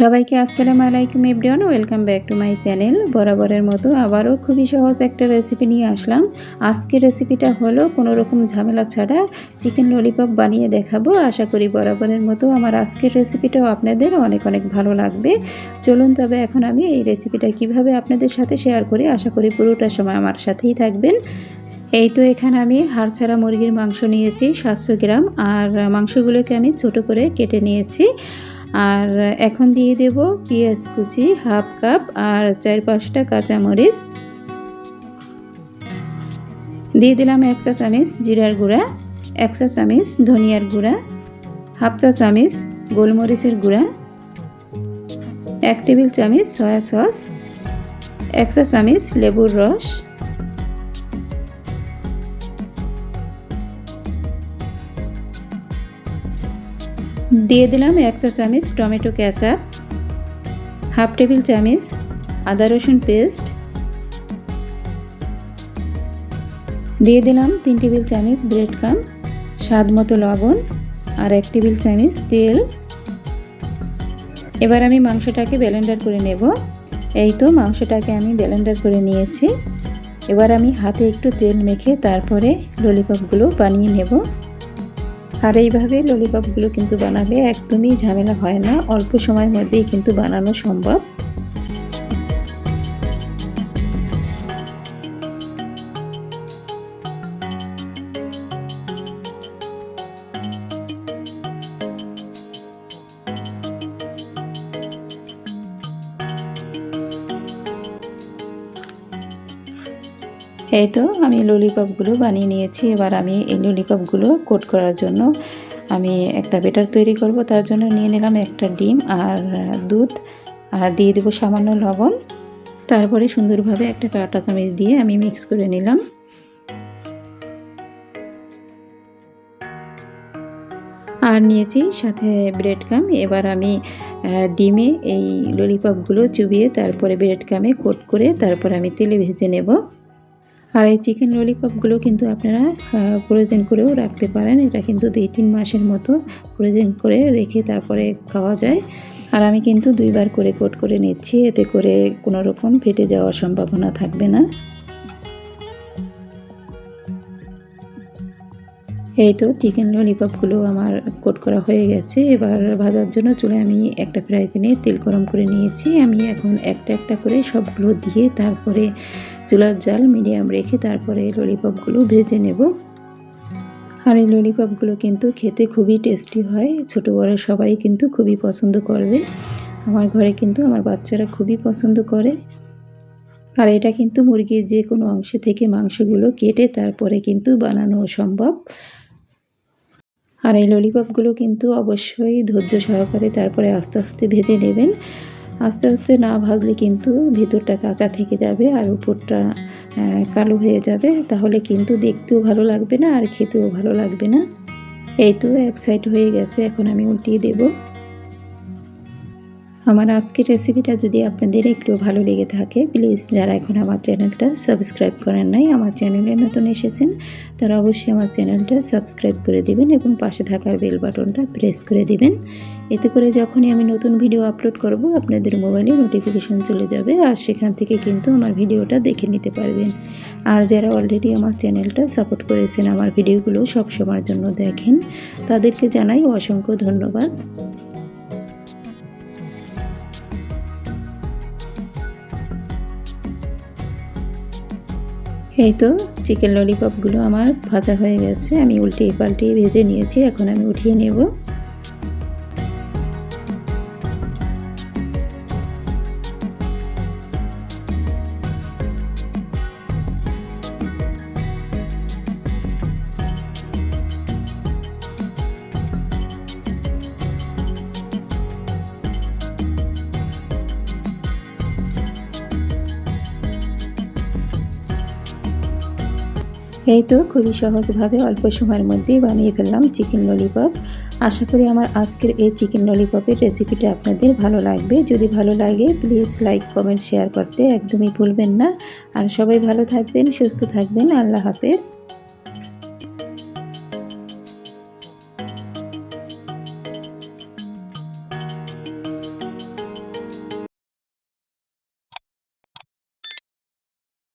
সবাইকে আসসালামু আলাইকুম everyone, welcome back to my channel. বরাবরের মতো আবারও খুবই সহজ একটা রেসিপি নিয়ে আসলাম। আজকের রেসিপিটা হলো কোনো রকম ঝামেলা ছাড়া চিকেন ললিপপ বানিয়ে দেখাবো। আশা করি বরাবরের মতো আমার আজকের রেসিপিটাও আপনাদের অনেক অনেক ভালো লাগবে। চলুন তবে এখন আমি এই রেসিপিটা কীভাবে আপনাদের সাথে শেয়ার করি, আশা করি পুরোটা সময় আমার সাথেই থাকবেন। এই তো এখানে আমি হাড় ছাড়া মুরগির মাংস নিয়েছি সাতশো গ্রাম, আর মাংসগুলোকে আমি ছোট করে কেটে নিয়েছি। আর এখন দিয়ে দেব পেঁয়াজ কুচি, হাফ কাপ আর চার পাঁচটা কাঁচামরিচ। দিয়ে দিলাম এক চা চামিচ জিরার গুঁড়া, এক চা চামিচ ধনিয়ার গুঁড়া, হাফ চা চামিচ গোলমরিচের গুঁড়া, এক টেবিল চামিচ সয়া সস, এক চা চামিচ লেবুর রস দিয়ে দিলাম এক চা চামচ টমেটো ক্যাচাপ হাফ টেবিল চামচ আদা রসুন পেস্ট, দিয়ে দিলাম তিন টেবিল চামচ ব্রেড কাম স্বাদ মতো লবণ আর এক টেবিল চামচ তেল। এবার আমি মাংসটাকে ব্লেন্ডার করে নেব। এই তো মাংসটাকে আমি ব্লেন্ডার করে নিয়েছি। এবার আমি হাতে একটু তেল মেখে তারপরে ললিপপগুলো বানিয়ে নেব। আর এইভাবে ললিপপগুলো কিন্তু বানালে একদমই ঝামেলা হয় না। অল্প সময়ের মধ্যেই কিন্তু বানানো সম্ভব। এই তো, আমি ললিপপগুলো বানিয়ে নিয়েছি। এবার আমি এই ললিপপগুলো কোট করার জন্য আমি একটা বেটার তৈরি করব। তার জন্য নিয়ে নিলাম একটা ডিম আর দুধ। আর দিয়ে দেবো সামান্য লবণ। তারপরে সুন্দরভাবে একটা কাটা চামিচ দিয়ে আমি মিক্স করে নিলাম। আর নিয়েছি সাথে ব্রেড কাম এবার আমি ডিমে এই ললিপপগুলো চুবিয়ে তারপরে ব্রেড কামে কোট করে তারপর আমি তেলে ভেজে নেব। আর এই চিকেন ললিপপগুলো কিন্তু আপনারা প্রয়োজন করেও রাখতে পারেন। এটা কিন্তু দুই তিন মাসের মতো প্রয়োজন করে রেখে তারপরে খাওয়া যায়। আর আমি কিন্তু দুইবার করে কোট করে নিচ্ছি। এতে করে কোনো রকম ফেটে যাওয়ার সম্ভাবনা থাকবে না। এই তো চিকেন ললিপপগুলো আমার কোট করা হয়ে গেছে। এবার ভাজার জন্য চুলে আমি একটা ফ্রাই প্যানে তেল গরম করে নিয়েছি। আমি এখন একটা একটা করে সবগুলো দিয়ে তারপরে চুলার জাল মিডিয়াম রেখে তারপরে ললিপপগুলো ভেজে নেব। আর এই ললিপপগুলো কিন্তু খেতে খুবই টেস্টি হয়। ছোট বড় সবাই কিন্তু খুবই পছন্দ করবে। আমার ঘরে কিন্তু আমার বাচ্চারা খুবই পছন্দ করে। আর এটা কিন্তু মুরগির যে কোনো অংশ থেকে মাংসগুলো কেটে তারপরে কিন্তু বানানো সম্ভব। আর এই ললিপপগুলো কিন্তু অবশ্যই ধৈর্য সহকারে তারপরে আস্তে আস্তে ভেজে নেবেন। আস্তে আস্তে না ভাজলে কিন্তু ভেতরটা কাঁচা থেকে যাবে আর উপরটা কালো হয়ে যাবে। তাহলে কিন্তু দেখতেও ভালো লাগবে না আর খেতেও ভালো লাগবে না। এই তো এক সাইড হয়ে গেছে। এখন আমি উল্টিয়ে দেবো। আমার আজকের রেসিপিটা যদি আপনাদের একটু ভালো লেগে থাকে প্লিজ যারা এখন আমার চ্যানেলটা সাবস্ক্রাইব করেন নাই, আমার চ্যানেলে নতুন এসেছেন, তারা অবশ্যই আমার চ্যানেলটা সাবস্ক্রাইব করে দিবেন এবং পাশে থাকার বেল বাটনটা প্রেস করে দিবেন। এতে করে যখনই আমি নতুন ভিডিও আপলোড করব, আপনাদের মোবাইলে নোটিফিকেশন চলে যাবে আর সেখান থেকে কিন্তু আমার ভিডিওটা দেখে নিতে পারবেন। আর যারা অলরেডি আমার চ্যানেলটা সাপোর্ট করেছেন, আমার ভিডিওগুলো সব সময়ের জন্য দেখেন, তাদেরকে জানাই অসংখ্য ধন্যবাদ। এই তো চিকেন ললিপপগুলো আমার ভাজা হয়ে গেছে, আমি উল্টে পাল্টে ভেজে নিয়েছি, এখন আমি উঠিয়ে নেব। এই তো খুবই সহজভাবে অল্প সময়ের মধ্যেই বানিয়ে ফেললাম চিকেন ললিপপ আশা করি আমার আজকের এই চিকেন ললিপপের রেসিপিটা আপনাদের ভালো লাগবে। যদি ভালো লাগে প্লিজ লাইক কমেন্ট শেয়ার করতে একদমই ভুলবেন না। আর সবাই ভালো থাকবেন, সুস্থ থাকবেন। আল্লাহ হাফেজ।